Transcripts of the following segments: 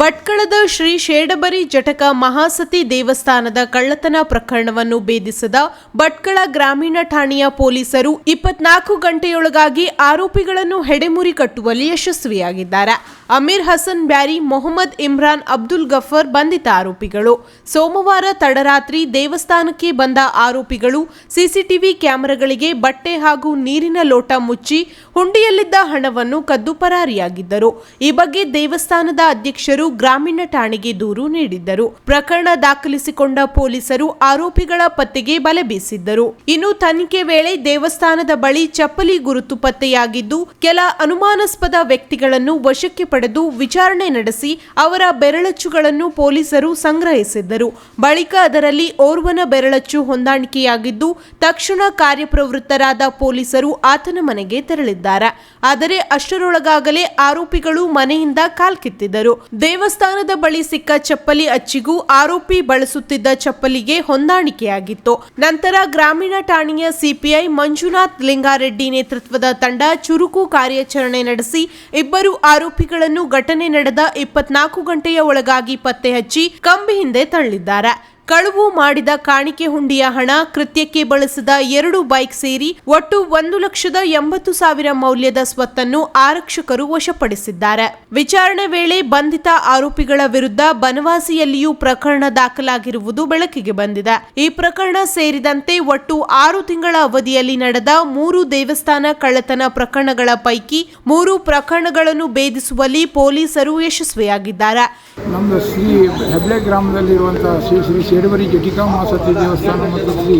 ಭಟ್ಕಳದ ಶ್ರೀ ಶೇಡಬರಿ ಜಟಕ ಮಹಾಸತಿ ದೇವಸ್ಥಾನದ ಕಳ್ಳತನ ಪ್ರಕರಣವನ್ನು ಭೇದಿಸಿದ ಭಟ್ಕಳ ಗ್ರಾಮೀಣ ಠಾಣೆಯ ಪೊಲೀಸರು ಇಪ್ಪತ್ನಾಲ್ಕು ಗಂಟೆಯೊಳಗಾಗಿ ಆರೋಪಿಗಳನ್ನು ಹೆಡೆಮುರಿ ಕಟ್ಟುವಲ್ಲಿ ಯಶಸ್ವಿಯಾಗಿದ್ದಾರೆ. ಅಮೀರ್ ಹಸನ್, ಬ್ಯಾರಿ ಮೊಹಮ್ಮದ್ ಇಮ್ರಾನ್, ಅಬ್ದುಲ್ ಗಫರ್ ಬಂಧಿತ ಆರೋಪಿಗಳು. ಸೋಮವಾರ ತಡರಾತ್ರಿ ದೇವಸ್ಥಾನಕ್ಕೆ ಬಂದ ಆರೋಪಿಗಳು ಸಿಸಿಟಿವಿ ಕ್ಯಾಮೆರಾಗಳಿಗೆ ಬಟ್ಟೆ ಹಾಗೂ ನೀರಿನ ಲೋಟ ಮುಚ್ಚಿ ಹುಂಡಿಯಲ್ಲಿದ್ದ ಹಣವನ್ನು ಕದ್ದು ಪರಾರಿಯಾಗಿದ್ದರು. ಈ ಬಗ್ಗೆ ದೇವಸ್ಥಾನದ ಅಧ್ಯಕ್ಷರು ಗ್ರಾಮೀಣ ಠಾಣೆಗೆ ದೂರು ನೀಡಿದ್ದರು. ಪ್ರಕರಣ ದಾಖಲಿಸಿಕೊಂಡ ಪೊಲೀಸರು ಆರೋಪಿಗಳ ಪತ್ತೆಗೆ ಬಲೆ ಬೀಸಿದ್ದರು. ಇನ್ನು ತನಿಖೆ ವೇಳೆ ದೇವಸ್ಥಾನದ ಬಳಿ ಚಪ್ಪಲಿ ಗುರುತು ಪತ್ತೆಯಾಗಿದ್ದು, ಕೆಲ ಅನುಮಾನಾಸ್ಪದ ವ್ಯಕ್ತಿಗಳನ್ನು ವಶಕ್ಕೆ ಪಡೆದು ವಿಚಾರಣೆ ನಡೆಸಿ ಅವರ ಬೆರಳಚ್ಚುಗಳನ್ನು ಪೊಲೀಸರು ಸಂಗ್ರಹಿಸಿದ್ದರು. ಬಳಿಕ ಅದರಲ್ಲಿ ಓರ್ವನ ಬೆರಳಚ್ಚು ಹೊಂದಾಣಿಕೆಯಾಗಿದ್ದು, ತಕ್ಷಣ ಕಾರ್ಯಪ್ರವೃತ್ತರಾದ ಪೊಲೀಸರು ಆತನ ಮನೆಗೆ ತೆರಳಿದ್ದಾರೆ. ಆದರೆ ಅಷ್ಟರೊಳಗಾಗಲೇ ಆರೋಪಿಗಳು ಮನೆಯಿಂದ ಕಾಲ್ಕಿತ್ತಿದ್ದರು. ದೇವಸ್ಥಾನದ ಬಳಿ ಸಿಕ್ಕ ಚಪ್ಪಲಿ ಅಚ್ಚಿಗೂ ಆರೋಪಿ ಬಳಸುತ್ತಿದ್ದ ಚಪ್ಪಲಿಗೆ ಹೊಂದಾಣಿಕೆಯಾಗಿತ್ತು. ನಂತರ ಗ್ರಾಮೀಣ ಠಾಣೆಯ ಸಿಪಿಐ ಮಂಜುನಾಥ್ ಲಿಂಗಾರೆಡ್ಡಿ ನೇತೃತ್ವದ ತಂಡ ಚುರುಕು ಕಾರ್ಯಾಚರಣೆ ನಡೆಸಿ ಇಬ್ಬರು ಆರೋಪಿಗಳನ್ನು ಘಟನೆ ನಡೆದ ಇಪ್ಪತ್ನಾಲ್ಕು ಗಂಟೆಯ ಒಳಗಾಗಿ ಪತ್ತೆ ಹಚ್ಚಿ ಕಂಬಿ ಹಿಂದೆ ತಳ್ಳಿದ್ದಾರೆ. ಕಳುವು ಮಾಡಿದ ಕಾಣಿಕೆ ಹುಂಡಿಯ ಹಣ ಕೃತ್ಯಕ್ಕೆ ಬಳಸಿದ ಎರಡು ಬೈಕ್ ಸೇರಿ ಒಟ್ಟು ಒಂದು ಲಕ್ಷದ ಎಂಬತ್ತು ಸಾವಿರ ಮೌಲ್ಯದ ಸ್ವತ್ತನ್ನು ಆರಕ್ಷಕರು ವಶಪಡಿಸಿದ್ದಾರೆ. ವಿಚಾರಣೆ ವೇಳೆ ಬಂಧಿತ ಆರೋಪಿಗಳ ವಿರುದ್ಧ ಬನವಾಸಿಯಲ್ಲಿಯೂ ಪ್ರಕರಣ ದಾಖಲಾಗಿರುವುದು ಬೆಳಕಿಗೆ ಬಂದಿದೆ. ಈ ಪ್ರಕರಣ ಸೇರಿದಂತೆ ಒಟ್ಟು ಆರು ತಿಂಗಳ ಅವಧಿಯಲ್ಲಿ ನಡೆದ ಮೂರು ದೇವಸ್ಥಾನ ಕಳ್ಳತನ ಪ್ರಕರಣಗಳ ಪೈಕಿ ಮೂರು ಪ್ರಕರಣಗಳನ್ನು ಭೇದಿಸುವಲ್ಲಿ ಪೊಲೀಸರು ಯಶಸ್ವಿಯಾಗಿದ್ದಾರೆ. ನಮ್ಮದು ಶ್ರೀ ಹೆಬ್ಳೆ ಗ್ರಾಮದಲ್ಲಿರುವಂಥ ಶ್ರೀ ಶ್ರೀ ಶೇಡವರಿ ಜಟಿಕಾ ಮಾಸತಿ ದೇವಸ್ಥಾನ ಮತ್ತು ಶ್ರೀ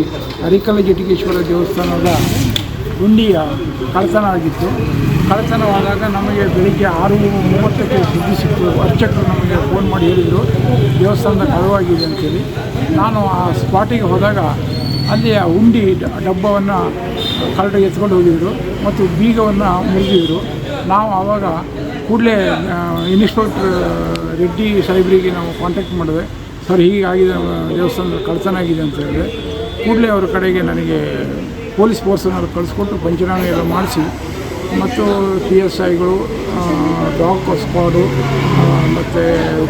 ಅರಿಕಲ ಜಟಿಕೇಶ್ವರ ದೇವಸ್ಥಾನದ ಹುಂಡಿಯ ಕಳತನ ಆಗಿತ್ತು. ಕಳತನವಾದಾಗ ನಮಗೆ ಬೆಳಿಗ್ಗೆ ಆರು ಮೂವತ್ತಕ್ಕೆ ಸುದ್ದಿ ಸಿಕ್ತು. ಅರ್ಚಕರು ನಮಗೆ ಫೋನ್ ಮಾಡಿ ಹೇಳಿದರು, ದೇವಸ್ಥಾನದ ಕಳವಾಗಿದೆ ಅಂತೇಳಿ. ನಾನು ಆ ಸ್ಪಾಟಿಗೆ ಹೋದಾಗ ಅಲ್ಲಿ ಆ ಉಂಡಿ ಡಬ್ಬವನ್ನು ಕರಡಿಗೆ ಎತ್ಕೊಂಡು ಹೋಗಿದ್ದರು ಮತ್ತು ಬೀಗವನ್ನು ಮುರಿದಿದ್ರು. ನಾವು ಆವಾಗ ಕೂಡಲೇ ಇನ್ಸ್ಪೆಕ್ಟರ್ ರೆಡ್ಡಿ ಸಾಹೇಬರಿಗೆ ನಾವು ಕಾಂಟ್ಯಾಕ್ಟ್ ಮಾಡಿದೆ. ಸರ್ ಹೀಗಾಗಿದೆ ದೇವಸ್ಥಾನದ ಕಳ್ತನ ಆಗಿದೆ ಅಂತ ಹೇಳಿದೆ ಕೂಡಲೇ ಅವರ ಕಡೆಗೆ ನನಗೆ ಪೊಲೀಸ್ ಫೋರ್ಸನ್ನು ಕಳಿಸ್ಕೊಟ್ಟು ಪಂಚನಾಮೆ ಎಲ್ಲ ಮಾಡಿಸಿ. ಮತ್ತು ಪಿ ಎಸ್ ಐಗಳು ಡಾಗ್ ಸ್ಕ್ವಾಡು ಮತ್ತು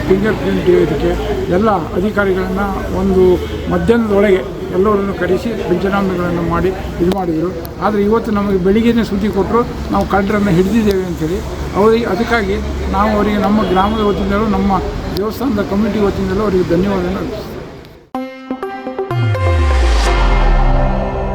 ಫಿಂಗರ್ ಪ್ರಿಂಟ್ ಇದಕ್ಕೆ ಎಲ್ಲ ಅಧಿಕಾರಿಗಳನ್ನು ಒಂದು ಮಧ್ಯಾಹ್ನದೊಳಗೆ ಎಲ್ಲರನ್ನು ಕರೆಸಿ ಪಂಚನಾಮೆಗಳನ್ನು ಮಾಡಿ ಇದು ಮಾಡಿದರು. ಆದರೆ ಇವತ್ತು ನಮಗೆ ಬೆಳಿಗ್ಗೆನೇ ಸುದ್ದಿ ಕೊಟ್ಟರು ನಾವು ಕಳ್ಳರನ್ನು ಹಿಡಿದಿದ್ದೇವೆ ಅಂತೇಳಿ. ಅವರಿಗೆ ಅದಕ್ಕಾಗಿ ನಾವು ಅವರಿಗೆ ನಮ್ಮ ಗ್ರಾಮದ ವತಿಯಿಂದಲೂ ನಮ್ಮ ದೇವಸ್ಥಾನದ ಕಮಿಟಿ ವತಿಯಿಂದಲೂ ಅವರಿಗೆ ಧನ್ಯವಾದಗಳನ್ನು